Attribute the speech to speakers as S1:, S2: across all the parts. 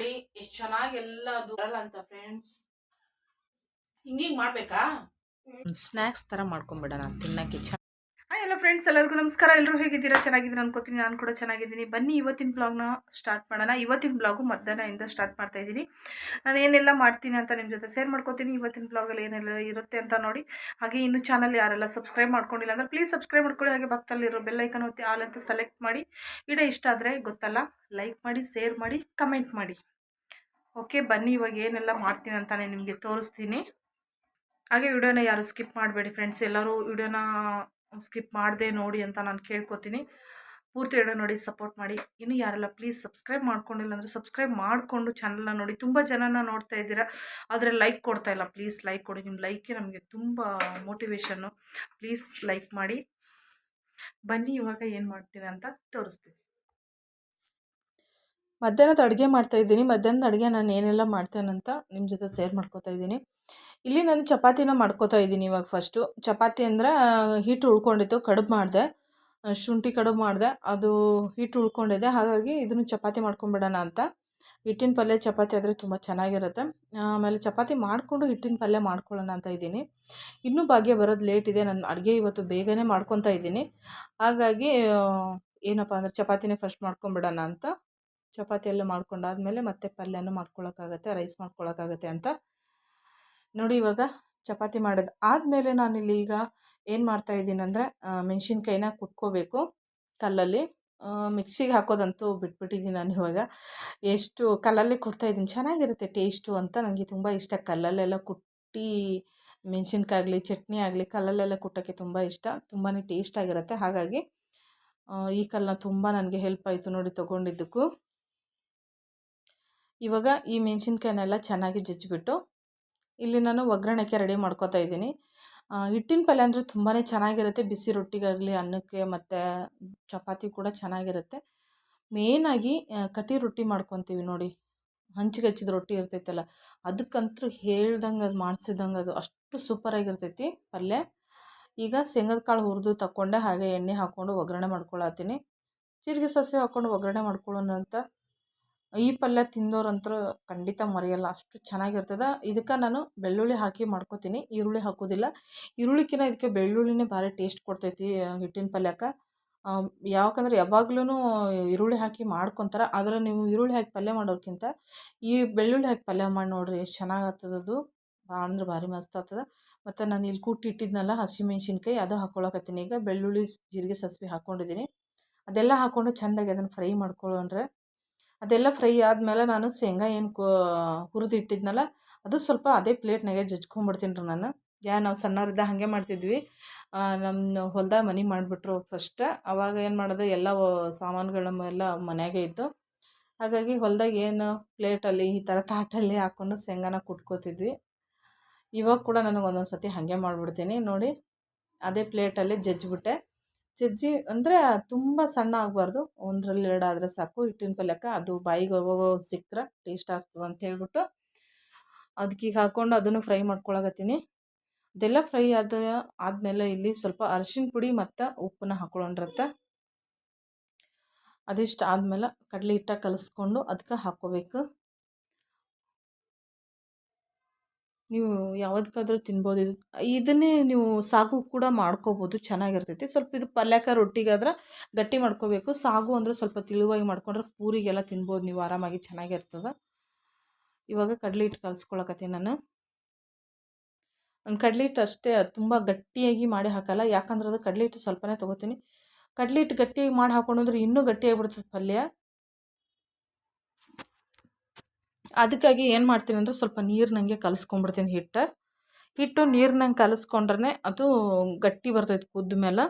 S1: ನೋಡಿ ಎಷ್ಟು ಚೆನ್ನಾಗಿ ಎಲ್ಲ ಅದು ಬರಲ್ಲ ಅಂತ ಫ್ರೆಂಡ್ಸ್ ಹಿಂಗಿಂಗ್ ಮಾಡ್ಬೇಕಾ? ಸ್ನ್ಯಾಕ್ಸ್ ತರ ಮಾಡ್ಕೊಂಡ್ಬಿಡೋಣ ತಿನ್ನಕ್ಕೆ ಹಾಯ್ ಎಲ್ಲ ಫ್ರೆಂಡ್ಸ್ ಎಲ್ಲರಿಗೂ ನಮಸ್ಕಾರ. ಎಲ್ಲರೂ ಹೇಗಿದ್ದೀರಾ? ಚೆನ್ನಾಗಿದ್ದೀರಾ ಅನ್ಕೋತೀನಿ. ನಾನು ಕೂಡ ಚೆನ್ನಾಗಿದ್ದೀನಿ. ಬನ್ನಿ, ಇವತ್ತಿನ ಬ್ಲಾಗ್ನ ಸ್ಟಾರ್ಟ್ ಮಾಡೋಣ. ಇವತ್ತಿನ ಬ್ಲಾಗು ಮಧ್ಯಾಹ್ನದಿಂದ ಸ್ಟಾರ್ಟ್ ಮಾಡ್ತಾ ಇದ್ದೀನಿ. ನಾನು ಏನೆಲ್ಲ ಮಾಡ್ತೀನಿ ಅಂತ ನಿಮ್ಮ ಜೊತೆ ಶೇರ್ ಮಾಡ್ಕೋತೀನಿ. ಇವತ್ತಿನ ಬ್ಲಾಗಲ್ಲಿ ಏನೆಲ್ಲ ಇರುತ್ತೆ ಅಂತ ನೋಡಿ. ಹಾಗೆ ಇನ್ನೂ ಚಾನಲ್ ಯಾರೆಲ್ಲ ಸಬ್ಸ್ಕ್ರೈಬ್ ಮಾಡ್ಕೊಂಡಿಲ್ಲ ಅಂದರೆ ಪ್ಲೀಸ್ ಸಬ್ಸ್ಕ್ರೈಬ್ ಮಾಡ್ಕೊಳ್ಳಿ. ಹಾಗೆ ಪಕ್ಕದಲ್ಲಿರೋ ಬೆಲ್ಲೈಕನ್ ಒತ್ತಿ ಆಲ್ ಅಂತ ಸೆಲೆಕ್ಟ್ ಮಾಡಿ. ವಿಡಿಯೋ ಇಷ್ಟ ಆದರೆ ಗೊತ್ತಲ್ಲ ಲೈಕ್ ಮಾಡಿ ಶೇರ್ ಮಾಡಿ ಕಮೆಂಟ್ ಮಾಡಿ. ಓಕೆ ಬನ್ನಿ. ಇವಾಗ ಏನೆಲ್ಲ ಮಾಡ್ತೀನಿ ಅಂತಾನೆ ನಿಮಗೆ ತೋರಿಸ್ತೀನಿ. ಹಾಗೆ ವಿಡಿಯೋನ ಯಾರು ಸ್ಕಿಪ್ ಮಾಡಬೇಡಿ ಫ್ರೆಂಡ್ಸ್ ಎಲ್ಲರೂ ವಿಡಿಯೋನ ಸ್ಕಿಪ್ ಮಾಡದೆ ನೋಡಿ ಅಂತ ನಾನು ಕೇಳ್ಕೊತೀನಿ. ಪೂರ್ತಿ ವಿಡಿಯೋ ನೋಡಿ ಸಪೋರ್ಟ್ ಮಾಡಿ. ಇನ್ನು ಯಾರೆಲ್ಲ ಪ್ಲೀಸ್ ಸಬ್ಸ್ಕ್ರೈಬ್ ಮಾಡ್ಕೊಂಡಿಲ್ಲ ಅಂದರೆ ಸಬ್ಸ್ಕ್ರೈಬ್ ಮಾಡಿಕೊಂಡು ಚಾನಲ್ನ ನೋಡಿ. ತುಂಬ ಜನನ ನೋಡ್ತಾ ಇದ್ದೀರಾ. ಆದರೆ ಲೈಕ್ ಕೊಡ್ತಾ ಇಲ್ಲ. ಪ್ಲೀಸ್ ಲೈಕ್ ಕೊಡಿ. ನಿಮ್ಮ ಲೈಕೆ ನಮಗೆ ತುಂಬ ಮೋಟಿವೇಶನ್ನು ಪ್ಲೀಸ್ ಲೈಕ್ ಮಾಡಿ. ಬನ್ನಿ ಇವಾಗ ಏನು ಮಾಡ್ತೀನಿ ಅಂತ ತೋರಿಸ್ತೀನಿ ಮಧ್ಯಾಹ್ನದ ಅಡುಗೆ ಮಾಡ್ತಾ ಇದ್ದೀನಿ. ಮಧ್ಯಾಹ್ನದ ಅಡುಗೆ ನಾನು ಏನೆಲ್ಲ ಮಾಡ್ತೇನಂತ ನಿಮ್ಮ ಜೊತೆ ಸೇರ್ ಮಾಡ್ಕೋತಾ ಇದ್ದೀನಿ. ಇಲ್ಲಿ ನಾನು ಚಪಾತಿನ ಮಾಡ್ಕೋತಾ ಇದ್ದೀನಿ ಇವಾಗ ಫಸ್ಟು ಚಪಾತಿ ಅಂದರೆ ಹಿಟ್ಟು ಉಳ್ಕೊಂಡಿತ್ತು, ಕಡುಬು ಮಾಡಿದೆ. ಶುಂಠಿ ಕಡುಬು ಮಾಡಿದೆ. ಅದು ಹಿಟ್ಟು ಉಳ್ಕೊಂಡಿದೆ. ಹಾಗಾಗಿ ಇದನ್ನು ಚಪಾತಿ ಮಾಡ್ಕೊಂಬಿಡೋಣ ಅಂತ. ಹಿಟ್ಟಿನ ಪಲ್ಯ ಚಪಾತಿ ಆದರೆ ತುಂಬ ಚೆನ್ನಾಗಿರುತ್ತೆ. ಆಮೇಲೆ ಚಪಾತಿ ಮಾಡಿಕೊಂಡು ಹಿಟ್ಟಿನ ಪಲ್ಯ ಮಾಡ್ಕೊಳ್ಳೋಣ ಅಂತ ಇದ್ದೀನಿ. ಇನ್ನೂ ಭಾಗ್ಯ ಬರೋದು ಲೇಟ್ ಇದೆ. ನಾನು ಅಡುಗೆ ಇವತ್ತು ಬೇಗನೆ ಮಾಡ್ಕೊತಾ ಇದ್ದೀನಿ. ಹಾಗಾಗಿ ಏನಪ್ಪ ಅಂದರೆ ಚಪಾತಿನೇ ಫಸ್ಟ್ ಮಾಡ್ಕೊಂಬಿಡೋಣ ಅಂತ. ಚಪಾತಿ ಎಲ್ಲ ಮಾಡ್ಕೊಂಡಾದ್ಮೇಲೆ ಮತ್ತೆ ಪಲ್ಯನೂ ಮಾಡ್ಕೊಳ್ಳೋಕ್ಕಾಗತ್ತೆ ರೈಸ್ ಮಾಡ್ಕೊಳಕ್ಕಾಗತ್ತೆ ಅಂತ. ನೋಡಿ ಇವಾಗ ಚಪಾತಿ ಮಾಡೋದು ಆದಮೇಲೆ ನಾನಿಲ್ಲಿ ಈಗ ಏನು ಮಾಡ್ತಾ ಇದ್ದೀನಿ ಅಂದರೆ ಮೆಣಸಿನ್ಕಾಯಿನ ಕುಟ್ಕೋಬೇಕು ಕಲ್ಲಲ್ಲಿ. ಮಿಕ್ಸಿಗೆ ಹಾಕೋದಂತೂ ಬಿಟ್ಬಿಟ್ಟಿದ್ದೀನಿ ನಾನು ಇವಾಗ. ಎಷ್ಟು ಕಲ್ಲಲ್ಲಿ ಕುಟ್ತಾಯಿದ್ದೀನಿ ಚೆನ್ನಾಗಿರುತ್ತೆ ಟೇಸ್ಟು ಅಂತ ನನಗೆ ತುಂಬ ಇಷ್ಟ. ಕಲ್ಲಲ್ಲೆಲ್ಲ ಕುಟ್ಟಿ ಮೆಣಸಿನ್ಕಾಯಿ ಚಟ್ನಿ ಆಗಲಿ ಕಲ್ಲಲ್ಲೆಲ್ಲ ಕುಟ್ಟೋಕ್ಕೆ ತುಂಬ ಇಷ್ಟ. ತುಂಬಾ ಟೇಸ್ಟಾಗಿರುತ್ತೆ. ಹಾಗಾಗಿ ಈ ಕಲ್ಲನ್ನ ತುಂಬ ನನಗೆ ಹೆಲ್ಪ್ ಆಯಿತು ನೋಡಿ ತೊಗೊಂಡಿದ್ದಕ್ಕೂ. ಇವಾಗ ಈ ಮೆಣಸಿನ್ಕಾಯಿನೆಲ್ಲ ಚೆನ್ನಾಗಿ ಜಜ್ಜಿಬಿಟ್ಟು ಇಲ್ಲಿ ನಾನು ಒಗ್ಗರಣೆಗೆ ರೆಡಿ ಮಾಡ್ಕೋತಾ ಇದ್ದೀನಿ. ಹಿಟ್ಟಿನ ಪಲ್ಯ ಅಂದರೆ ತುಂಬಾ ಚೆನ್ನಾಗಿರುತ್ತೆ. ಬಿಸಿ ರೊಟ್ಟಿಗಾಗಲಿ, ಅನ್ನಕ್ಕೆ ಮತ್ತು ಚಪಾತಿ ಕೂಡ ಚೆನ್ನಾಗಿರುತ್ತೆ. ಮೇಯ್ನಾಗಿ ಕಟಿ ರೊಟ್ಟಿ ಮಾಡ್ಕೊತೀವಿ ನೋಡಿ. ಹಂಚಿಗೆ ಹಚ್ಚಿದ ರೊಟ್ಟಿ ಇರ್ತೈತಲ್ಲ, ಅದಕ್ಕಂತೂ ಹೇಳ್ದಂಗೆ ಅದು, ಮಾಡಿಸಿದಂಗೆ ಅದು, ಅಷ್ಟು ಸೂಪರಾಗಿರ್ತೈತಿ ಪಲ್ಯ. ಈಗ ಶೇಂಗದ ಕಾಳು ಹುರಿದು ತಗೊಂಡೆ ಹಾಗೆ ಎಣ್ಣೆ ಹಾಕ್ಕೊಂಡು ಒಗ್ಗರಣೆ ಮಾಡ್ಕೊಳತ್ತೀನಿ. ಜೀರಿಗೆ, ಸಸ್ಯ ಹಾಕ್ಕೊಂಡು ಒಗ್ಗರಣೆ ಮಾಡ್ಕೊಳ್ಳೋಣ ಅಂತ ಈ ಪಲ್ಯ ತಿಂದೋರಂತೂ ಖಂಡಿತ ಮರೆಯಲ್ಲ, ಅಷ್ಟು ಚೆನ್ನಾಗಿರ್ತದೆ. ಇದಕ್ಕೆ ನಾನು ಬೆಳ್ಳುಳ್ಳಿ ಹಾಕಿ ಮಾಡ್ಕೋತೀನಿ. ಈರುಳ್ಳಿ ಹಾಕೋದಿಲ್ಲ. ಈರುಳ್ಳಿಕಿನ್ನ ಇದಕ್ಕೆ ಬೆಳ್ಳುಳ್ಳಿನೇ ಭಾರಿ ಟೇಸ್ಟ್ ಕೊಡ್ತೈತಿ ಹಿಟ್ಟಿನ ಪಲ್ಯಕ್ಕೆ. ಯಾಕಂದ್ರೆ ಯಾವಾಗ್ಲೂ ಈರುಳ್ಳಿ ಹಾಕಿ ಮಾಡ್ಕೊತಾರೆ. ಆದರೆ ನೀವು ಈರುಳ್ಳಿ ಹಾಕಿ ಪಲ್ಯ ಮಾಡೋಕ್ಕಿಂತ ಈ ಬೆಳ್ಳುಳ್ಳಿ ಹಾಕಿ ಪಲ್ಯ ಮಾಡಿ ನೋಡಿರಿ ಎಷ್ಟು ಚೆನ್ನಾಗತ್ತದದು ಭಾಳ ಅಂದ್ರೆ ಭಾರಿ ಮಸ್ತ್ ಆಗ್ತದೆ. ಮತ್ತು ನಾನು ಇಲ್ಲಿ ಕುಟ್ಟಿ ಇಟ್ಟಿದ್ನಲ್ಲ ಹಸಿಮೆಣ್ಸಿನ್ಕಾಯಿ, ಅದು ಹಾಕ್ಕೊಳಕತ್ತೀನಿ ಈಗ ಬೆಳ್ಳುಳ್ಳಿ, ಜೀರಿಗೆ, ಸಾಸಿವೆ ಹಾಕ್ಕೊಂಡಿದ್ದೀನಿ ಅದೆಲ್ಲ ಹಾಕ್ಕೊಂಡು ಚೆಂದಾಗಿ ಅದನ್ನು ಫ್ರೈ ಮಾಡ್ಕೊಳ್ಳೋಣ್ರೆ ಅದೆಲ್ಲ ಫ್ರೈ ಆದಮೇಲೆ ನಾನು ಶೇಂಗಾ ಏನು ಹುರಿದಿಟ್ಟಿದ್ನಲ್ಲ, ಅದು ಸ್ವಲ್ಪ ಅದೇ ಪ್ಲೇಟ್ನಾಗೆ ಜಜ್ಕೊಂಬಿಡ್ತೀನಿ ರೀ ನಾನು. ಯಾ, ನಾವು ಸಣ್ಣವರಿದ್ದ ಹಾಗೆ ಮಾಡ್ತಿದ್ವಿ. ನಮ್ಮ ಹೊಲ್ದಾಗ ಮನೆ ಮಾಡಿಬಿಟ್ರು ಫಸ್ಟ್. ಅವಾಗ ಏನು ಮಾಡೋದು, ಎಲ್ಲ ಸಾಮಾನುಗಳು ಎಲ್ಲ ಮನೆಯಾಗೆ ಇತ್ತು. ಹಾಗಾಗಿ ಹೊಲ್ದಾಗ ಏನು ಪ್ಲೇಟಲ್ಲಿ, ಈ ಥರ ತಾಟಲ್ಲಿ ಹಾಕ್ಕೊಂಡು ಶೇಂಗಾನ ಕುಟ್ಕೋತಿದ್ವಿ. ಇವಾಗ ಕೂಡ ನನಗೆ ಒಂದೊಂದು ಸತಿ ಹಾಗೆ ಮಾಡಿಬಿಡ್ತೀನಿ. ನೋಡಿ, ಅದೇ ಪ್ಲೇಟಲ್ಲಿ ಜಜ್ಜಿಬಿಟ್ಟೆ ಜಜ್ಜಿ ಅಂದರೆ ತುಂಬ ಸಣ್ಣ ಆಗಬಾರ್ದು. ಒಂದರಲ್ಲಿ ಎರಡು ಆದರೆ ಸಾಕು. ಹಿಟ್ಟಿನ ಪಲ್ಯಕ್ಕೆ ಅದು ಬಾಯಿಗೆ ಹೋಗೋ ಸಿಕ್ಕರೆ ಟೇಸ್ಟ್ ಆಗ್ತದೆ ಅಂತ ಹೇಳ್ಬಿಟ್ಟು ಅದಕ್ಕೆ ಈಗ ಹಾಕ್ಕೊಂಡು ಅದನ್ನು ಫ್ರೈ ಮಾಡ್ಕೊಳಕತ್ತೀನಿ. ಅದೆಲ್ಲ ಫ್ರೈ ಆದ, ಆದಮೇಲೆ ಇಲ್ಲಿ ಸ್ವಲ್ಪ ಅರಿಶಿನ ಪುಡಿ ಮತ್ತು ಉಪ್ಪನ್ನ ಹಾಕ್ಕೊಂಡ್ರತ್ತೆ ಅದಿಷ್ಟು ಆದಮೇಲೆ ಕಡಲೆ ಹಿಟ್ಟ ಕಲಿಸ್ಕೊಂಡು ಅದಕ್ಕೆ ಹಾಕ್ಕೋಬೇಕು. ನೀವು ಯಾವ್ದಕ್ಕಾದ್ರೂ ತಿನ್ಬೋದು. ಇದು, ಇದನ್ನೇ ನೀವು ಸಾಗು ಕೂಡ ಮಾಡ್ಕೋಬೋದು. ಚೆನ್ನಾಗಿರ್ತೈತಿ. ಸ್ವಲ್ಪ ಇದು ಪಲ್ಯಕ್ಕೆ ರೊಟ್ಟಿಗಾದ್ರೆ ಗಟ್ಟಿ ಮಾಡ್ಕೋಬೇಕು. ಸಾಗು ಅಂದರೆ ಸ್ವಲ್ಪ ತಿಳುವಾಗಿ ಮಾಡ್ಕೊಂಡ್ರೆ ಪೂರಿಗೆಲ್ಲ ತಿನ್ಬೋದು. ನೀವು ಆರಾಮಾಗಿ ಚೆನ್ನಾಗಿರ್ತದೆ. ಇವಾಗ ಕಡಲೆ ಹಿಟ್ಟು ಕಲಿಸ್ಕೊಳಕತ್ತೀನಿ ನಾನು. ನಾನು ಕಡಲೆ ಹಿಟ್ಟು ಅಷ್ಟೇ ತುಂಬ ಗಟ್ಟಿಯಾಗಿ ಮಾಡಿ ಹಾಕಲ್ಲ. ಯಾಕಂದ್ರೆ ಅದು ಕಡಲೆ ಹಿಟ್ಟು ಸ್ವಲ್ಪನೇ ತೊಗೋತೀನಿ. ಕಡಲೆ ಹಿಟ್ಟು ಗಟ್ಟಿಯಾಗಿ ಮಾಡಿ ಹಾಕೊಂಡ್ರೆ ಇನ್ನೂ ಗಟ್ಟಿಯಾಗಿಬಿಡ್ತದೆ ಪಲ್ಯ. ಅದಕ್ಕಾಗಿ ಏನು ಮಾಡ್ತೀನಿ ಅಂದರೆ ಸ್ವಲ್ಪ ನೀರಿನಂಗೆ ಕಲಿಸ್ಕೊಂಡ್ಬಿಡ್ತೀನಿ ಹಿಟ್ಟು. ಹಿಟ್ಟು ನೀರಿನಂಗೆ ಕಲಸ್ಕೊಂಡ್ರೆ ಅದು ಗಟ್ಟಿ ಬರ್ತೈತೆ ಕುದ್ದ ಮೇಲೆ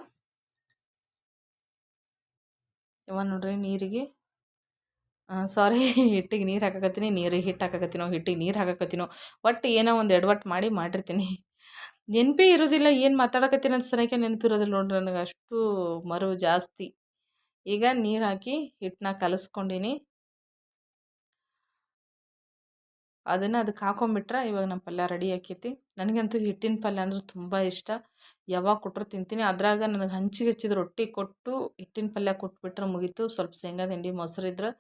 S1: ಯಾವ ನೋಡ್ರಿ ನೀರಿಗೆ. ಸಾರಿ ಹಿಟ್ಟಿಗೆ ನೀರು ಹಾಕಕತ್ತೀನಿ, ನೀರಿಗೆ ಹಿಟ್ಟು ಹಾಕಕತ್ತೀನೋ, ಹಿಟ್ಟಿಗೆ ನೀರು ಹಾಕಕತ್ತೀನೋ. ಒಟ್ಟು ಏನೋ ಒಂದು ಎಡವಟ್ಟು ಮಾಡಿ ಮಾಡಿರ್ತೀನಿ. ನೆನಪೇ ಇರೋದಿಲ್ಲ, ಏನು ಮಾತಾಡಕತ್ತೀನಿ ಅಂತ ಸರಿಯಾಗಿ ನೆನಪಿರೋದಿಲ್ಲ ನೋಡ್ರಿ ನನಗೆ. ಅಷ್ಟು ಮರು ಜಾಸ್ತಿ. ಈಗ ನೀರು ಹಾಕಿ ಹಿಟ್ಟನ್ನ ಕಲಸ್ಕೊಂಡೀನಿ. ಅದನ್ನು ಅದಕ್ಕೆ ಹಾಕೊಂಬಿಟ್ರೆ ಇವಾಗ ನಮ್ಮ ಪಲ್ಯ ರೆಡಿ ಆಕೈತಿ. ನನಗಂತೂ ಹಿಟ್ಟಿನ ಪಲ್ಯ ಅಂದ್ರೆ ತುಂಬ ಇಷ್ಟ. ಯಾವಾಗ ಕೊಟ್ಟರು ತಿಂತೀನಿ. ಅದ್ರಾಗ ನನಗೆ ಹಂಚಿಗೆ ಹಚ್ಚಿದ ರೊಟ್ಟಿ ಕೊಟ್ಟು ಹಿಟ್ಟಿನ ಪಲ್ಯ ಕೊಟ್ಬಿಟ್ರೆ ಮುಗೀತು. ಸ್ವಲ್ಪ ಶೇಂಗಾ ಹಿಂಡಿ ಮೊಸರಿದ್ರೆ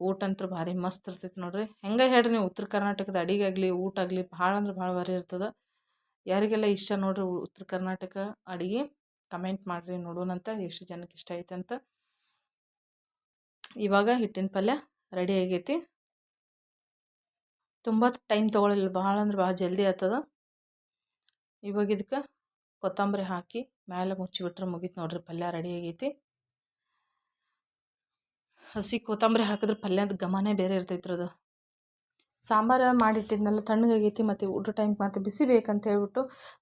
S1: ಊಟ ಅಂತೂ ಭಾರಿ ಮಸ್ತ್ ಇರ್ತೈತಿ ನೋಡ್ರಿ. ಹೆಂಗೆ ಹೇಳ್ರಿ ನೀವು ಉತ್ತರ ಕರ್ನಾಟಕದ ಅಡಿಗೆ ಆಗಲಿ ಊಟ ಆಗಲಿ ಭಾಳ ಅಂದ್ರೆ ಭಾಳ ಭಾರಿ ಇರ್ತದೆ. ಯಾರಿಗೆಲ್ಲ ಇಷ್ಟ ನೋಡ್ರಿ ಉತ್ತರ ಕರ್ನಾಟಕ ಅಡಿಗೆ, ಕಮೆಂಟ್ ಮಾಡಿರಿ ನೋಡೋಣಂತ ಎಷ್ಟು ಜನಕ್ಕೆ ಇಷ್ಟ ಐತೆ ಅಂತ ಇವಾಗ ಹಿಟ್ಟಿನ ಪಲ್ಯ ರೆಡಿ ಆಗೈತಿ. ತುಂಬ ಟೈಮ್ ತೊಗೊಳಿಲ್ಲ. ಭಾಳ ಅಂದ್ರೆ ಭಾಳ ಜಲ್ದಿ ಆಗ್ತದ ಇವಾಗ ಇದಕ್ಕೆ ಕೊತ್ತಂಬರಿ ಹಾಕಿ ಮೇಲೆ ಮುಚ್ಚಿಬಿಟ್ರೆ ಮುಗೀತು ನೋಡ್ರಿ ಪಲ್ಯ ರೆಡಿ ಆಗೈತಿ. ಹಸಿ ಕೊತ್ತಂಬರಿ ಹಾಕಿದ್ರೆ ಪಲ್ಯದ ಘಮನೇ ಬೇರೆ ಇರ್ತೈತ್ರಿ ಅದು. ಸಾಂಬಾರು ಮಾಡಿಟ್ಟಿದ್ನೆಲ್ಲ ತಣ್ಣಗಾಗೈತಿ ಮತ್ತು ಊಟ ಟೈಮ್ ಮತ್ತು ಬಿಸಿ ಬೇಕಂತ ಹೇಳ್ಬಿಟ್ಟು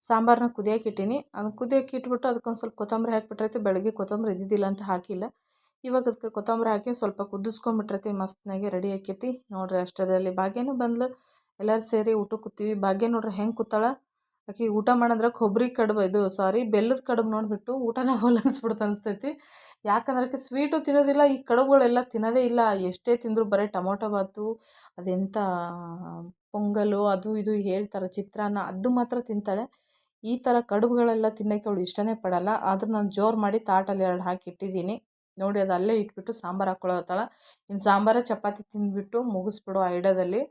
S1: ಸಾಂಬಾರನ್ನ ಕುದಿಯೋಕೆ ಇಟ್ಟೀನಿ. ಅದು ಕುದಿಯೋಕೆ ಇಟ್ಬಿಟ್ಟು ಅದಕ್ಕೊಂದು ಸ್ವಲ್ಪ ಕೊತ್ತಂಬರಿ ಹಾಕಿಬಿಟ್ರೈತೆ ಬೆಳಗ್ಗೆ ಕೊತ್ತಂಬರಿ ಇದ್ದಿದ್ದಿಲ್ಲ ಅಂತ ಹಾಕಿಲ್ಲ. ಇವಾಗ ಅದಕ್ಕೆ ಕೊತ್ತಂಬರಿ ಹಾಕಿ ಸ್ವಲ್ಪ ಕುದಿಸ್ಕೊಂಬಿಟ್ರೈತಿ ಮಸ್ತ್ನಾಗೆ ರೆಡಿ ಆಕೈತಿ. ನೋಡ್ರಿ ಅಷ್ಟರಲ್ಲಿ ಭಾಗ್ಯನೂ ಬಂದ್ಲು. ಎಲ್ಲರೂ ಸೇರಿ ಊಟ ಕೂತೀವಿ. ಭಾಗ್ಯ ನೋಡ್ರಿ ಹೆಂಗೆ ಕೂತಾಳ. ಆಕೆ ಊಟ ಮಾಡಂದ್ರೆ ಕೊಬ್ಬರಿ ಕಡುಬು ಇದು ಸಾರಿ ಬೆಲ್ಲದ ಕಡುಬು ನೋಡಿಬಿಟ್ಟು ಊಟನ ಹೋಲ್ ಅನ್ಸ್ಬಿಡ್ತು ಅನಿಸ್ತೈತಿ. ಯಾಕಂದ್ರೆ ಆಕೆ ಸ್ವೀಟು ತಿನ್ನೋದಿಲ್ಲ, ಈ ಕಡುಬುಗಳೆಲ್ಲ ತಿನ್ನೋದೇ ಇಲ್ಲ. ಎಷ್ಟೇ ತಿಂದರೂ ಬರೀ ಟೊಮೊಟೊ ಬಾತು ಅದೆಂಥ ಪೊಂಗಲು, ಅದು ಇದು ಹೇಳ್ತಾರೆ, ಚಿತ್ರಾನ್ನ, ಅದು ಮಾತ್ರ ತಿಂತಾಳೆ. ಈ ಥರ ಕಡುಬುಗಳೆಲ್ಲ ತಿನ್ನೋಕ್ಕೆ ಅವಳು ಇಷ್ಟನೇ ಪಡೋಲ್ಲ. ಆದರೂ ನಾನು ಜೋರು ಮಾಡಿ ತಾಟಲ್ಲಿ ಎರಡು ಹಾಕಿ ಇಟ್ಟಿದ್ದೀನಿ. ನೋಡಿ ಅದು ಅಲ್ಲೇ ಇಟ್ಬಿಟ್ಟು ಸಾಂಬಾರು ಹಾಕ್ಕೊಳತ್ತಾಳ ಇನ್ನು ಸಾಂಬಾರು ಚಪಾತಿ ತಿಂದ್ಬಿಟ್ಟು ಮುಗಿಸ್ಬಿಡು ಐಡ್ಯಾದಲ್ಲಿ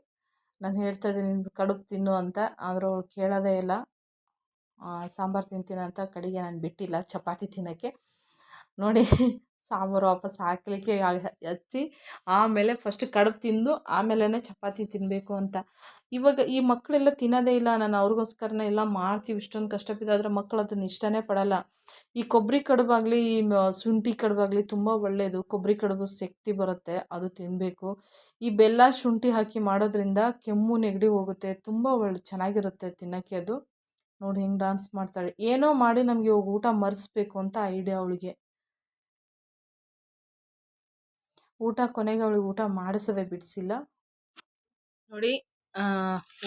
S1: ನಾನು ಹೇಳ್ತಾ ಇದ್ದೀನಿ ಕಡುಬು ತಿನ್ನು ಅಂತ, ಆದರೂ ಅವಳು ಕೇಳೋದೇ ಇಲ್ಲ. ಸಾಂಬಾರು ತಿಂತೀನಿ ಅಂತ ಕಡೆಗೆ ನಾನು ಬಿಟ್ಟಿಲ್ಲ ಚಪಾತಿ ತಿನ್ನೋಕ್ಕೆ. ನೋಡಿ ಸಾಂಬಾರು ವಾಪಸ್ ಹಾಕಲಿಕ್ಕೆ ಹಚ್ಚಿ ಆಮೇಲೆ ಫಸ್ಟ್ ಕಡುಬು ತಿಂದು ಆಮೇಲೆ ಚಪಾತಿ ತಿನ್ನಬೇಕು ಅಂತ. ಇವಾಗ ಈ ಮಕ್ಕಳೆಲ್ಲ ತಿನ್ನೋದೇ ಇಲ್ಲ, ನಾನು ಅವ್ರಿಗೋಸ್ಕರನೇ ಎಲ್ಲ ಮಾಡ್ತೀವಿ, ಇಷ್ಟೊಂದು ಕಷ್ಟ ಬಿದ್ದು ಆದರೆ ಮಕ್ಕಳು ಅದನ್ನ ಇಷ್ಟನೇ ಪಡಲ್ಲ. ಈ ಕೊಬ್ಬರಿ ಕಡುಬಾಗಲಿ, ಈ ಶುಂಠಿ ಕಡುಬಾಗಲಿ ತುಂಬ ಒಳ್ಳೆಯದು ಕೊಬ್ಬರಿ ಕಡುಬು ಶಕ್ತಿ ಬರುತ್ತೆ, ಅದು ತಿನ್ನಬೇಕು ಈ ಬೆಲ್ಲ, ಶುಂಠಿ ಹಾಕಿ ಮಾಡೋದ್ರಿಂದ ಕೆಮ್ಮು, ನೆಗಡಿ ಹೋಗುತ್ತೆ. ತುಂಬ ಒಳ್ಳೆ, ಚೆನ್ನಾಗಿರುತ್ತೆ ತಿನ್ನೋಕ್ಕೆ ಅದು. ನೋಡಿ ಹೆಂಗೆ ಡಾನ್ಸ್ ಮಾಡ್ತಾಳೆ. ಏನೋ ಮಾಡಿ ನಮಗೆ ಇವಾಗ ಊಟ ಮರೆಸ್ಬೇಕು ಅಂತ ಐಡಿಯಾ ಅವಳಿಗೆ. ಊಟ ಕೊನೆಗೆ ಅವಳಿಗೆ ಊಟ ಮಾಡಿಸದೆ ಬಿಡಿಸಿಲ್ಲ. ನೋಡಿ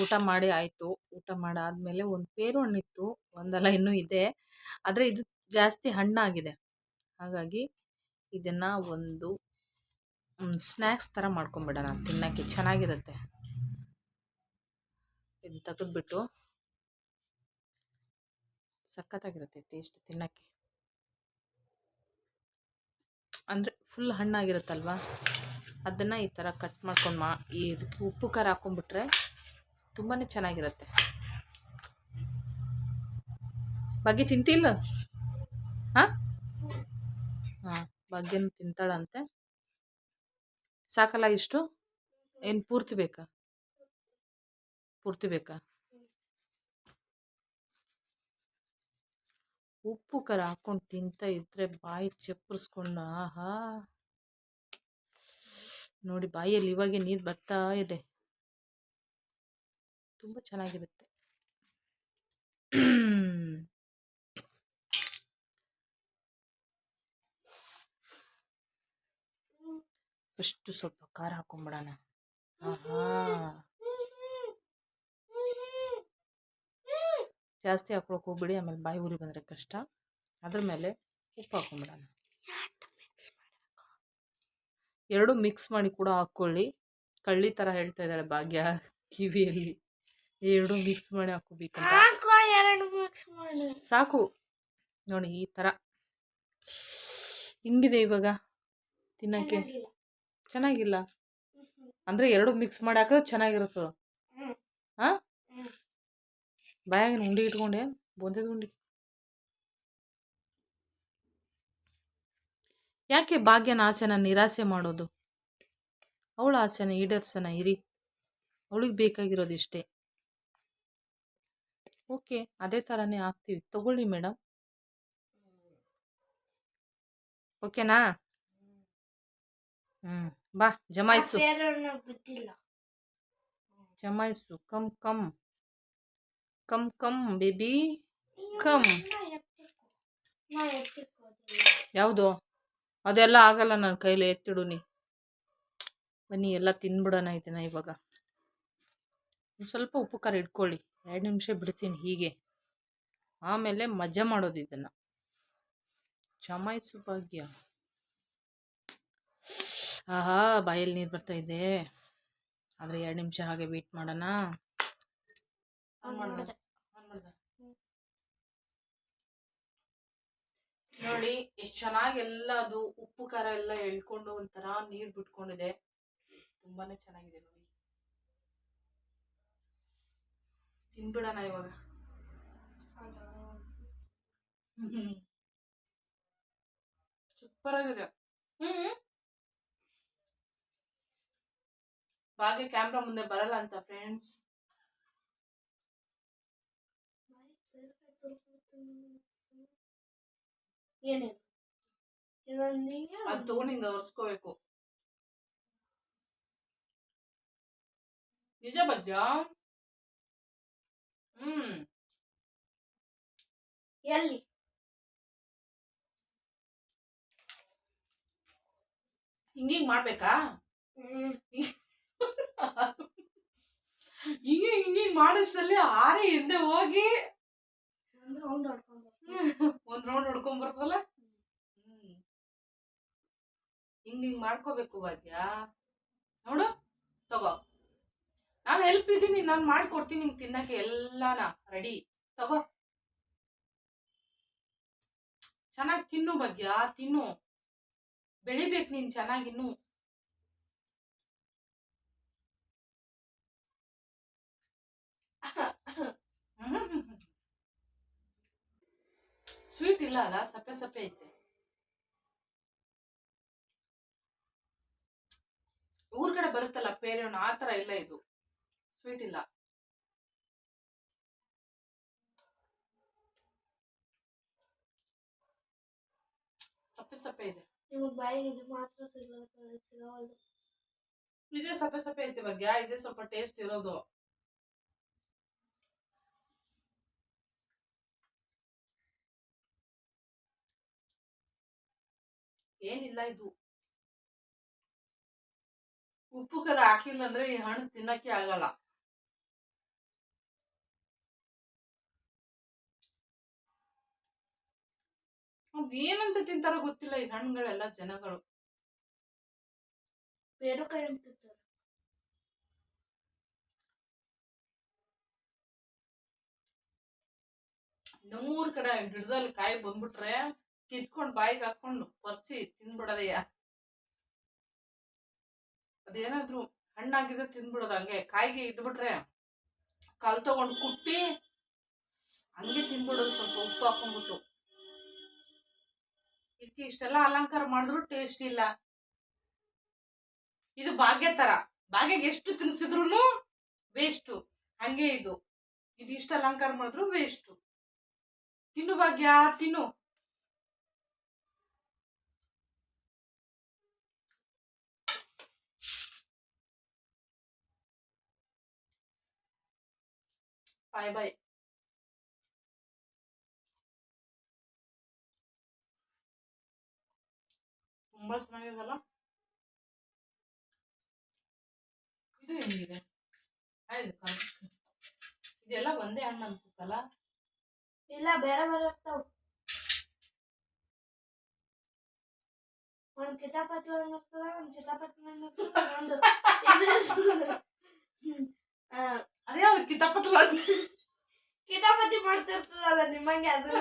S1: ಊಟ ಮಾಡಿ ಆಯಿತು. ಊಟ ಮಾಡಾದ್ಮೇಲೆ ಒಂದು ಪೇರು ಹಣ್ಣಿತ್ತು, ಒಂದಲ್ಲ ಇನ್ನೂ ಇದೆ. ಆದರೆ ಇದು ಜಾಸ್ತಿ ಹಣ್ಣಾಗಿದೆ. ಹಾಗಾಗಿ ಇದನ್ನು ಒಂದು ಸ್ನ್ಯಾಕ್ಸ್ ಥರ ಮಾಡ್ಕೊಂಬಿಡೋಣ. ತಿನ್ನೋಕ್ಕೆ ಚೆನ್ನಾಗಿರುತ್ತೆ. ಇದು ತೆಗೆದ್ಬಿಟ್ಟು ಸಖತ್ತಾಗಿರುತ್ತೆ ಟೇಸ್ಟ್ ತಿನ್ನೋಕ್ಕೆ. ಅಂದರೆ ಫುಲ್ ಹಣ್ಣಾಗಿರುತ್ತಲ್ವ? ಅದನ್ನು ಈ ಥರ ಕಟ್ ಮಾಡ್ಕೊಂಡು ಮಾ ಇದಕ್ಕೆ ಉಪ್ಪು ಖಾರ ಹಾಕ್ಕೊಂಬಿಟ್ರೆ ತುಂಬಾ ಚೆನ್ನಾಗಿರುತ್ತೆ. ಬಗ್ಗೆ ತಿಂತಿಲ್ಲ ಹಾಂ? ಹಾಂ ಭಾಗ್ಯನ ತಿಂತಾಳಂತೆ. ಸಾಕಲ್ಲ ಇಷ್ಟು? ಏನು ಪೂರ್ತಿ ಬೇಕಾ? ಪೂರ್ತಿ ಬೇಕಾ? ಉಪ್ಪು ಖಾರ ಹಾಕೊಂಡು ತಿಂತ ಇದ್ರೆ ಬಾಯಿ ಚಪ್ಪರಿಸ್ಕೊಂಡು ಆಹಾ. ನೋಡಿ ಬಾಯಲ್ಲಿ ಇವಾಗೆ ನೀರು ಬರ್ತಾ ಇದೆ. ತುಂಬ ಚೆನ್ನಾಗಿರುತ್ತೆ. ಫಸ್ಟು ಸ್ವಲ್ಪ ಖಾರ ಹಾಕೊಂಡ್ಬಿಡೋಣ ಆಹಾ. ಜಾಸ್ತಿ ಹಾಕೊಳಕ್ಕೆ ಹೋಗ್ಬಿಡಿ ಆಮೇಲೆ ಬಾಯಿ ಉರಿ ಬಂದರೆ ಕಷ್ಟ. ಅದ್ರ ಮೇಲೆ ಉಪ್ಪು ಹಾಕೊಂಡ್ಬಿಡೋಣ ಎರಡು ಮಿಕ್ಸ್ ಮಾಡಿ ಕೂಡ ಹಾಕ್ಕೊಳ್ಳಿ. ಕಳ್ಳಿ ಥರ ಹೇಳ್ತಾ ಇದ್ದಾಳೆ ಭಾಗ್ಯ ಕಿವಿಯಲ್ಲಿ. ಎರಡು ಮಿಕ್ಸ್ ಮಾಡಿ
S2: ಹಾಕೋಬೇಕು
S1: ಸಾಕು. ನೋಡಿ ಈ ಥರ ಹಿಂಗಿದೆ ಇವಾಗ? ತಿನ್ನೋಕ್ಕೆ?
S2: ಚೆನ್ನಾಗಿಲ್ಲ.
S1: ಅಂದ್ರೆ ಎರಡು ಮಿಕ್ಸ್ ಮಾಡಿ ಹಾಕಿದ್ರೆ ಚೆನ್ನಾಗಿರ್ತದೆ
S2: ಹಾ
S1: ಹಾಂ
S2: ಹ್ಮ್.
S1: ಬಾಯಾಗ ಉಂಡಿ ಇಟ್ಕೊಂಡೆ? ಬೂಂದದ ಉಂಡಿ. ಯಾಕೆ ಭಾಗ್ಯನ ಆಸೆನ ನಿರಾಸೆ ಮಾಡೋದು? ಅವಳ ಆಸೆನ ಈಡೇರ್ಸನ ಇರಿ. ಅವಳಿಗೆ ಬೇಕಾಗಿರೋದು ಇಷ್ಟೇ. ಓಕೆ ಅದೇ ಥರನೇ ಹಾಕ್ತೀವಿ. ತಗೊಳ್ಳಿ ಮೇಡಮ್ ಓಕೆನಾ? ಹ್ಞೂ ಬಾ ಜಮಾಯಿಸು ಜಮಾಯಿಸು come come. Come come baby. Come. ಯಾವುದು? ಅದೆಲ್ಲ ಆಗಲ್ಲ ನನ್ನ ಕೈಲಿ ಎತ್ತಿಡು ನೀ. ಬನ್ನಿ ಎಲ್ಲ ತಿನ್ಬಿಡೋಣ ಇದನ್ನ ಇವಾಗ. ಸ್ವಲ್ಪ ಉಪ್ಪು ಖಾರ ಇಟ್ಕೊಳ್ಳಿ. ಎರಡು ನಿಮಿಷ ಬಿಡ್ತೀನಿ ಹೀಗೆ. ಆಮೇಲೆ ಮಜಾ ಮಾಡೋದು ಇದನ್ನು. ಜಮಾಯಿಸು ಭಾಗ್ಯ. ಆಹಾ ಬಾಯಲ್ಲಿ ನೀರು ಬರ್ತಾ ಇದೆ. ಆದ್ರೆ ಎರಡು ನಿಮಿಷ ಹಾಗೆ ವೇಟ್ ಮಾಡೋಣ? ನೋಡಿ ಎಷ್ಟು ಚೆನ್ನಾಗಿ ಎಲ್ಲ ಅದು ಉಪ್ಪು ಖಾರ ಎಲ್ಲ ಎಳ್ಕೊಂಡು ಒಂಥರ ನೀರು ಬಿಟ್ಕೊಂಡಿದೆ. ತುಂಬಾನೇ ಚೆನ್ನಾಗಿದೆ ನೋಡಿ. ತಿನ್ಬಿಡೋಣ ಇವಾಗ. ಸೂಪರ್ ಆಗಿದೆ. ಹ್ಮ್. ಭಾಗ್ಯ ಕ್ಯಾಮ್ರಾ ಮುಂದೆ ಬರಲ್ಲ ಅಂತ ಫ್ರೆಂಡ್ಸ್ ಅದು ತಗೊಂಡು ಹಿಂಗ ಒರ್ಸ್ಕೋಬೇಕು. ನಿಜ ಬದ್ಯ? ಹ್ಮ್.
S2: ಎಲ್ಲಿ?
S1: ಹಿಂಗಿಂಗ್ ಮಾಡ್ಬೇಕಾ?
S2: ಹ್ಮ್
S1: ಹಿಂಗೆ ಹಿಂಗಿಂಗ್ ಆರೇ ಆರೆ ಹಿಂದೆ ಹೋಗಿ
S2: ಒಂದು ರೌಂಡ್ ಹೊಡ್ಕೊಂಡು
S1: ಒಂದ್ ರೌಂಡ್ ಹೊಡ್ಕೊಂಡ್ ಬರ್ತದಲ್ಲ? ಹ್ಮ್. ಹಿಂಗ್ ಹಿಂಗ್ ಮಾಡ್ಕೋಬೇಕು ಭಾಗ್ಯ. ನೋಡು ತಗೋ. ನಾನು ಹೆಲ್ಪ್ ಇದ್ದೀನಿ ನಾನು ಮಾಡ್ಕೊಡ್ತೀನಿ ನಿಂಗೆ ತಿನ್ನಕ್ಕೆ ಎಲ್ಲಾನ. ರೆಡಿ ತಗೋ. ಚೆನ್ನಾಗಿ ತಿನ್ನು ಭಾಗ್ಯ ತಿನ್ನು. ಬೆಳಿಬೇಕು ನೀನ್ ಚೆನ್ನಾಗಿನ್ನು ಸ್ವೀಟ್ ಇಲ್ಲ ಅಲ್ಲ ಸಪ್ಪೆ ಸಪ್ಪೆ ಐತೆ. ಊರ್ ಕಡೆ ಬರುತ್ತಲ್ಲ ಪೇರೆ ಆ ತರ ಇಲ್ಲ ಇದು. ಸ್ವೀಟ್ ಇಲ್ಲ. ಸಪ್ಪೆ ಸಪ್ಪೆ ಇದೆ.
S2: ನಿಮಗೆ ಬಾಯಿಗೆ ಇದು ಮಾತ್ರ ಸಿಗಲ್ಲ ಸಿಗವಲ್ದು.
S1: ಇದೇ ಸಪ್ಪೆ ಸಪ್ಪೆ ಐತೆ ಬಗ್ಗೆ ಇದೆ ಸ್ವಲ್ಪ ಟೇಸ್ಟ್ ಇರೋದು. ಏನಿಲ್ಲ ಇದು. ಉಪ್ಪು ಖಾರ ಹಾಕಿಲ್ಲ ಅಂದ್ರೆ ಈ ಹಣ್ಣು ತಿನ್ನಕ್ಕೆ ಆಗಲ್ಲ. ಏನಂತ ತಿಂತಾರೋ ಗೊತ್ತಿಲ್ಲ ಈ ಹಣ್ಣುಗಳೆಲ್ಲ ಜನಗಳು.
S2: ಬೇರೆ ಅಂತ
S1: ನಮ್ಮೂರ್ ಕಡೆ ಗಿಡದಲ್ಲಿ ಕಾಯಿ ಬಂದ್ಬಿಟ್ರೆ ಕಿತ್ಕೊಂಡ್ ಬಾಯಿಗೆ ಹಾಕೊಂಡು ಪರ್ಸಿ ತಿನ್ಬಿಡದಯ್ಯ ಅದೇನಾದ್ರು ಹಣ್ಣಾಗಿದ್ರೆ ತಿನ್ಬಿಡೋದು ಹಂಗೆ. ಕಾಯಿಗೆ ಇದ್ಬಿಟ್ರೆ ಕಲ್ ತಗೊಂಡು ಕುಟ್ಟಿ ಹಂಗೆ ತಿನ್ಬಿಡೋದು ಸ್ವಲ್ಪ ಉಪ್ಪು ಹಾಕೊಂಡ್ಬಿಟ್ಟು ಇದಕ್ಕೆ ಇಷ್ಟೆಲ್ಲ ಅಲಂಕಾರ ಮಾಡಿದ್ರು ಟೇಸ್ಟ್ ಇಲ್ಲ. ಇದು ಭಾಗ್ಯ ತರ. ಭಾಗ್ಯಗೆ ಎಷ್ಟು ತಿನ್ಸಿದ್ರು ವೇಸ್ಟು. ಹಂಗೆ ಇದು. ಇದಿಷ್ಟು ಅಲಂಕಾರ ಮಾಡಿದ್ರು ವೇಸ್ಟು. ತಿನ್ನು ಭಾಗ್ಯ, ತಿನ್ನು. ಬಾಯ್ ಬಾಯ್ ತುಂಬಾ ಚೆನ್ನಾಗಿದಲ್ಲ ಇದು ಹೆಂಗಿದೆ ಆಯ್ತು. ಇದೆಲ್ಲ ಒಂದೇ ಹಣ್ಣು ಅನ್ಸುತ್ತಲ್ಲ
S2: ಇಲ್ಲ ಬೇರೆ ಬೇರೆ ಇರ್ತಾವ ಒಂದ್ ಕಿತಾಪತಿ ಹಣ್ಣು ಇರ್ತದ ಒಂದ್ ಚಿತಾಪತಿ ಹಣ್ಣು ಇರ್ತದ ಒಂದು ಇದು ಹ್ಮ್. ಆ,
S1: ಅದೇ ಅವ್ರು ಕಿತಾಪತ್ಲ ಹಣ್ಣು
S2: ಕಿತಾಪತಿ ಮಾಡ್ತಿರ್ತದಲ್ಲ ನಿಮ್ಮಂಗೆ ಅದು.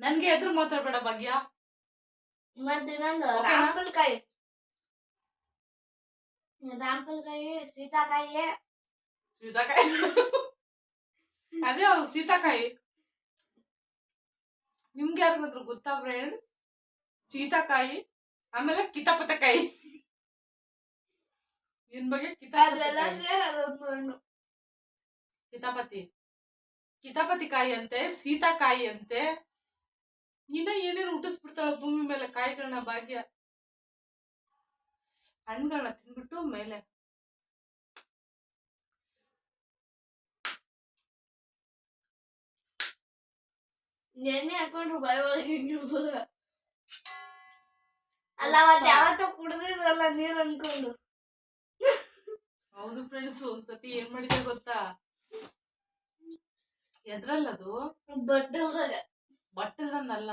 S1: ನನ್ಗೆ ಎದುರು ಮಾತಾಡ್ಬೇಡ ಭಾಗ್ಯ.
S2: ಮತ್ತೆ ಇನ್ನೊಂದು
S1: ಓಕೆನಾ?
S2: ರಾಂಪಲ್ಕಾಯಿ ರಾಂಪಲ್ಕಾಯಿ ಸೀತಾಕಾಯಿ
S1: ಸೀತಾಕಾಯಿ. ಅದೇ ಅದು ಸೀತಾಕಾಯಿ. ನಿಮ್ಗೆ ಯಾರಿಗಾದ್ರು ಗೊತ್ತಾ ಫ್ರೆಂಡ್ಸ್ ಸೀತಾಕಾಯಿ ಆಮೇಲೆ ಕಿತಾಪತಕಾಯಿ. ಇನ್ ಬಗ್ಗೆ
S2: ಕಿತಾ
S1: ಕಿತಾಪತಿ ಕಿತಾಪತಿ. ಕಿತಾಪತಿ ಕಾಯಿ ಅಂತೆ ಸೀತಾಕಾಯಿ ಅಂತೆ ಇನ್ನ ಏನೇನು ಹುಟ್ಟಿಸ್ಬಿಡ್ತಾಳ ಭೂಮಿ ಮೇಲೆ ಕಾಯಿಗಳನ್ನ ಭಾಗ್ಯ. ಹಣ್ಣುಗಳನ್ನ ತಿನ್ಬಿಟ್ಟು ಮೇಲೆ.
S2: ನೆನ್ನೆ ಹಾಕೊಂಡ್ರು ಬಾಯಿ ಒಳಗೆ ಹಿಂಗಿರ್ಬೋದ ಅಲ್ಲ ಅವತ್ತು ಯಾವತ್ತೋ ಕುಡ್ದಿದ್ರಲ್ಲ ನೀರ್ ಅನ್ಕೊಂಡು
S1: ಹೌದು ಫ್ರೆಂಡ್ಸ್ ಒಂದ್ಸತಿ ಏನ್ ಮಾಡಿದೆ ಗೊತ್ತಾ? ಎದ್ರಲ್ಲದು?
S2: ಅದು
S1: ಬಟ್ಟಲನ್ನಲ್ಲ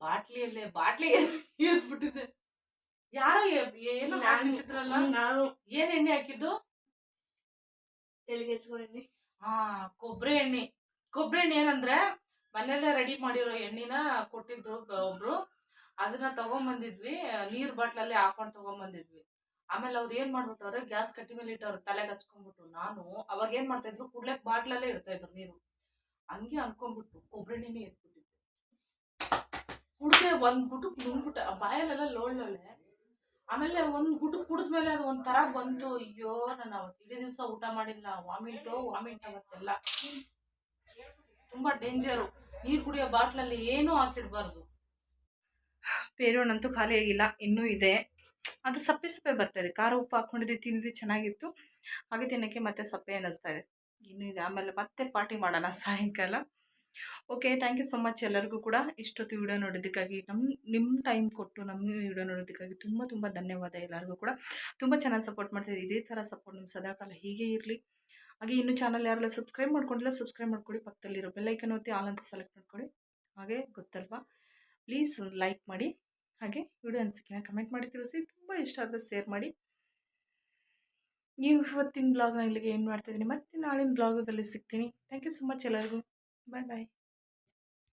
S1: ಬಾಟ್ಲಿಯಲ್ಲೇ ಬಾಟ್ಲಿ ಎದ್ಬಿಟ್ಟಿದೆ. ಯಾರೋ ಏನು
S2: ನಾನು
S1: ಏನ್ ಎಣ್ಣೆ ಹಾಕಿದ್ದು?
S2: ತೆಲಿಗೆ ಹಚ್ಕೊಂಡಿನಿ
S1: ಹಾ ಕೊಬ್ಬರಿ ಎಣ್ಣೆ. ಕೊಬ್ಬರಿ ಎಣ್ಣೆ ಏನಂದ್ರೆ ಮನೆಯಲ್ಲೇ ರೆಡಿ ಮಾಡಿರೋ ಎಣ್ಣೆನ ಕೊಟ್ಟಿದ್ರು ಒಬ್ರು. ಅದನ್ನ ತಗೊಂಬಂದಿದ್ವಿ ನೀರ್ ಬಾಟ್ಲಲ್ಲಿ ಹಾಕೊಂಡ್ ತಗೊಂಬಂದಿದ್ವಿ. ಆಮೇಲೆ ಅವ್ರು ಏನ್ ಮಾಡ್ಬಿಟ್ಟವ್ರೆ, ಗ್ಯಾಸ್ ಕಟ್ಟಿ ಮೇಲೆ ಇಟ್ಟವ್ರು ತಲೆಗೆ ಹಚ್ಕೊಂಡ್ಬಿಟ್ಟು ನಾನು ಅವಾಗ ಏನ್ ಮಾಡ್ತಾ ಇದ್ರು ಕುಡ್ಲೆಕ್ ಬಾಟ್ಲಲ್ಲೇ ಇಡ್ತಾ ಇದ್ರು ನೀರು. ಹಂಗೆ ಅನ್ಕೊಂಡ್ಬಿಟ್ಟು ಕೊಬ್ಬರಿ ಎತ್ಬಿಟ್ಟಿದ್ದೆ ಕುಡ್ದೆ ಒಂದ್ ಗುಟುಕ್ ನುಂಗ್ಬಿಟ್ಟ ಬಾಯಲ್ಲೆಲ್ಲ ಲೋಳ್ಳೊಳ್ಳೆ ಆಮೇಲೆ ಒಂದ್ ಗುಟುಕ್ ಕುಡಿದ್ಮೇಲೆ ಅದು ಒಂಥರ ಬಂತು. ಅಯ್ಯೋ, ನಾನು ಅವತ್ತು ಇಡೀ ದಿವಸ ಊಟ ಮಾಡಿಲ್ಲ. ವಾಮಿಟು, ವಾಮಿಟ್ ಅವತ್ತೆಲ್ಲ. ತುಂಬಾ ಡೇಂಜರು. ನೀರು ಕುಡಿಯೋ ಬಾಟ್ಲಲ್ಲಿ ಏನೂ ಹಾಕಿಡ್ಬಾರ್ದು. ಪೇರುವಣ್ಣಂತೂ ಖಾಲಿ ಆಗಿಲ್ಲ. ಇನ್ನೂ ಇದೆ. ಅದು ಸಪ್ಪೆ ಸಪ್ಪೆ ಬರ್ತಾಯಿದೆ ಖಾರ ಉಪ್ಪು ಹಾಕೊಂಡಿದ್ದು, ತಿಂದಿದ್ದು, ಚೆನ್ನಾಗಿತ್ತು. ಹಾಗೆ ತಿನ್ನೋಕ್ಕೆ ಮತ್ತೆ ಸಪ್ಪೆ ಅನ್ನಿಸ್ತಾ ಇದೆ. ಇನ್ನೂ ಇದೆ ಆಮೇಲೆ ಮತ್ತೆ ಪಾರ್ಟಿ ಮಾಡೋಣ ಸಾಯಂಕಾಲ. Okay thank you so much ಎಲ್ಲರಿಗೂ ಕೂಡ. ಇಷ್ಟೊತ್ತು ವಿಡಿಯೋ ನೋಡೋದಕ್ಕಾಗಿ ನಮ್ಮ ನಿಮ್ಮ ಟೈಮ್ ಕೊಟ್ಟು ನಮ್ಮ ವಿಡಿಯೋ ನೋಡೋದಕ್ಕಾಗಿ ತುಂಬ ತುಂಬ ಧನ್ಯವಾದ ಎಲ್ಲರಿಗೂ ಕೂಡ. ತುಂಬ ಚೆನ್ನಾಗಿ ಸಪೋರ್ಟ್ ಮಾಡ್ತಿದ್ದೀವಿ ಇದೇ ಥರ ಸಪೋರ್ಟ್ ನಿಮ್ಮ ಸದಾಕಾಲ ಹೀಗೆ ಇರಲಿ. ಹಾಗೆ ಇನ್ನೂ ಚಾನಲ್ ಯಾರೆಲ್ಲ ಸಬ್ಸ್ಕ್ರೈಬ್ ಮಾಡ್ಕೊಂಡಿಲ್ಲ ಸಬ್ಸ್ಕ್ರೈಬ್ ಮಾಡ್ಕೊಳ್ಳಿ ಪಕ್ಕದಲ್ಲಿರೋ ಬೆಲ್ಲೈಕನ್ ಒತ್ತಿ ಆಲ್ ಅಂತ ಸೆಲೆಕ್ಟ್ ಮಾಡ್ಕೊಳ್ಳಿ ಹಾಗೆ ಗೊತ್ತಲ್ವಾ? ಪ್ಲೀಸ್ ಲೈಕ್ ಮಾಡಿ. ಹಾಗೆ ವಿಡಿಯೋ ಅನಿಸಿಕೆನ ಕಮೆಂಟ್ ಮಾಡಿ ತಿಳಿಸಿ ತುಂಬ ಇಷ್ಟ ಆದರೆ ಶೇರ್ ಮಾಡಿ. ನೀವು ಇವತ್ತಿನ ಬ್ಲಾಗ್ನ ಇಲ್ಲಿಗೆ ಏನು ಮಾಡ್ತಾಯಿದ್ದೀನಿ ಮತ್ತೆ ನಾಳಿನ ಬ್ಲಾಗದಲ್ಲಿ ಸಿಗ್ತೀನಿ. ಥ್ಯಾಂಕ್ ಯು ಸೊ ಮಚ್ ಎಲ್ಲರಿಗೂ. ಬಾಯ್ ಬಾಯ್